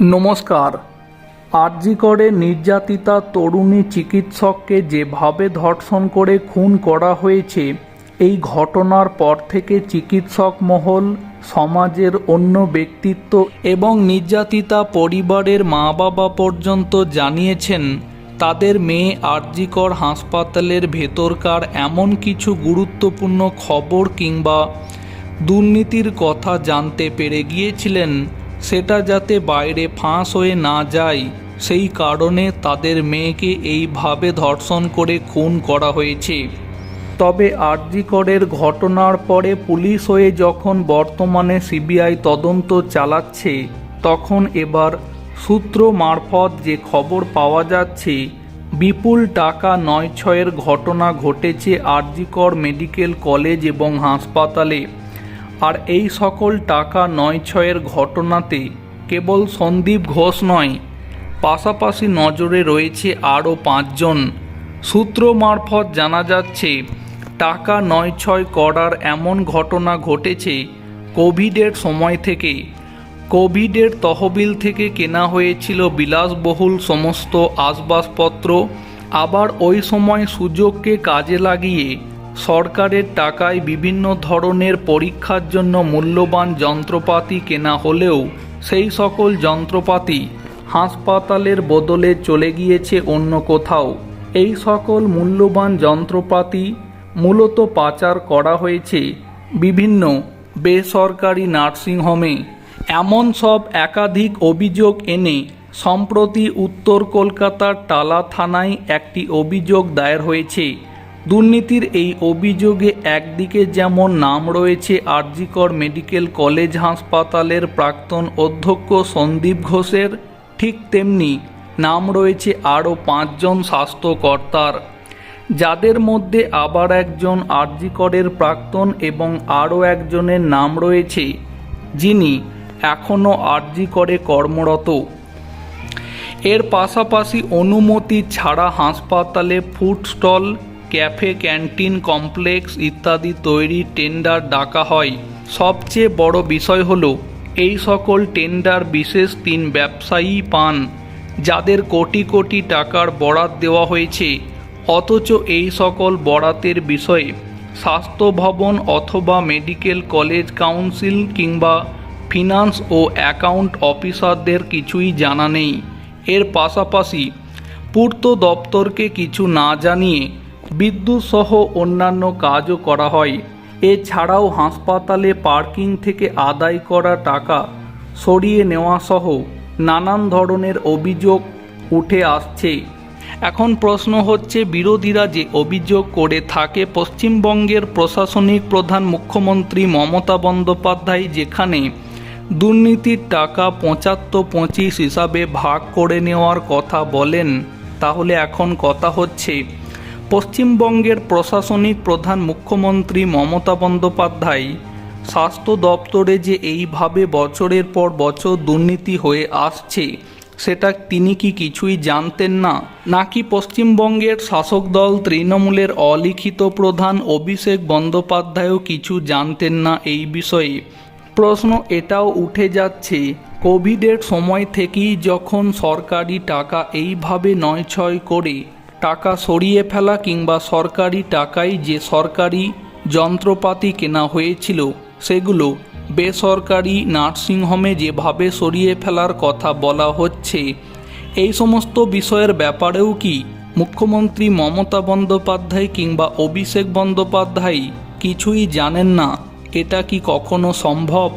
নমস্কার। আরজিকরে নির্যাতিতা তরুণী চিকিৎসককে যেভাবে ধর্ষণ করে খুন করা হয়েছে, এই ঘটনার পর থেকে চিকিৎসক মহল, সমাজের অন্য ব্যক্তিত্ব এবং নির্যাতিতা পরিবারের মা বাবা পর্যন্ত জানিয়েছেন, তাদের মেয়ে আরজিকর হাসপাতালের ভেতরকার এমন কিছু গুরুত্বপূর্ণ খবর কিংবা দুর্নীতির কথা জানতে পেরে গিয়েছিলেন সেটা যাতে বাইরে ফাঁস হয়ে না যায়, সেই কারণে তাদের মেয়েকে এইভাবে ধর্ষণ করে খুন করা হয়েছে। তবে আরজিকরের ঘটনার পরে পুলিশ হয়ে যখন বর্তমানে সিবিআই তদন্ত চালাচ্ছে, তখন এবার সূত্র মারফত যে খবর পাওয়া যাচ্ছে, বিপুল টাকা নয় ছয়ের ঘটনা ঘটেছে আরজিকর মেডিকেল কলেজ এবং হাসপাতালে। আর এই সকল টাকা নয় ছয়ের ঘটনাতে কেবল সন্দীপ ঘোষ নয়, পাশাপাশি নজরে রয়েছে আরও পাঁচজন। সূত্র মারফত জানা যাচ্ছে, টাকা নয় ছয় করার এমন ঘটনা ঘটেছে কোভিডের সময় থেকে। কোভিডের তহবিল থেকে কেনা হয়েছিল বিলাসবহুল সমস্ত আসবাবপত্র আবার ওই সময় সুযোগকে কাজে লাগিয়ে সরকারের টাকায় বিভিন্ন ধরনের পরীক্ষার জন্য মূল্যবান যন্ত্রপাতি কেনা হলেও সেই সকল যন্ত্রপাতি হাসপাতালের বদলে চলে গিয়েছে অন্য কোথাও। এই সকল মূল্যবান যন্ত্রপাতি মূলত পাচার করা হয়েছে বিভিন্ন বেসরকারি নার্সিংহোমে। এমন সব একাধিক অভিযোগ এনে সম্প্রতি উত্তর কলকাতার টালা থানায় একটি অভিযোগ দায়ের হয়েছে। দুর্নীতির এই অভিযোগে একদিকে যেমন নাম রয়েছে আরজিকর মেডিকেল কলেজ হাসপাতালের প্রাক্তন অধ্যক্ষ সন্দীপ ঘোষের, ঠিক তেমনি নাম রয়েছে আরও পাঁচজন স্বাস্থ্যকর্তার। যাদের মধ্যে আবার একজন আরজিকরের প্রাক্তন এবং আরও একজনের নাম রয়েছে, যিনি এখনও আরজিকরে কর্মরত। এর পাশাপাশি অনুমতি ছাড়া হাসপাতালে food stall cafe, canteen, complex ইত্যাদি তৈরি টেন্ডার ডাকা হয়। সবচেয়ে বড় বিষয় হলো, এই সকল টেন্ডার বিশেষ তিন ব্যবসায়ী পান, যাদের কোটি কোটি টাকার বরাত দেওয়া হয়েছে। অথচ এই সকল বরাতের বিষয়ে স্বাস্থ্য ভবন অথবা মেডিকেল কলেজ কাউন্সিল কিংবা ফিনান্স ও অ্যাকাউন্ট অফিসারদের কিছুই জানা নেই। এর পাশাপাশি পূর্ত দপ্তরকে কিছু না জানিয়ে বিদ্যুৎ সহ অন্যান্য কাজও করা হয়। এছাড়াও হাসপাতালে পার্কিং থেকে আদায় করা টাকা সরিয়ে নেওয়া সহ নানান ধরনের অভিযোগ উঠে আসছে। এখন প্রশ্ন হচ্ছে, বিরোধীরা যে অভিযোগ করে থাকে, পশ্চিমবঙ্গের প্রশাসনিক প্রধান মুখ্যমন্ত্রী মমতা বন্দ্যোপাধ্যায় যেখানে দুর্নীতির টাকা পঁচাত্তর পঁচিশ হিসাবে ভাগ করে নেওয়ার কথা বলেন, তাহলে এখন কথা হচ্ছে পশ্চিমবঙ্গের প্রশাসনিক প্রধান মুখ্যমন্ত্রী মমতা বন্দ্যোপাধ্যায় স্বাস্থ্য দপ্তরে যে এইভাবে বছরের পর বছর দুর্নীতি হয়ে আসছে, সেটা তিনি কি কিছুই জানতেন না? নাকি পশ্চিমবঙ্গের শাসক দল তৃণমূলের অলিখিত প্রধান অভিষেক বন্দ্যোপাধ্যায়ও কিছু জানতেন না এই বিষয়ে? প্রশ্ন এটাও উঠে যাচ্ছে, কোভিডের সময় থেকেই যখন সরকারি টাকা এইভাবে নয় ছয় করে টাকা সরিয়ে ফেলা কিংবা সরকারি টাকায় যে সরকারি যন্ত্রপাতি কেনা হয়েছিল, সেগুলো বেসরকারি নার্সিংহোমে যেভাবে সরিয়ে ফেলার কথা বলা হচ্ছে, এই সমস্ত বিষয়ের ব্যাপারেও কি মুখ্যমন্ত্রী মমতা বন্দ্যোপাধ্যায় কিংবা অভিষেক বন্দ্যোপাধ্যায় কিছুই জানেন না? এটা কি কখনো সম্ভব?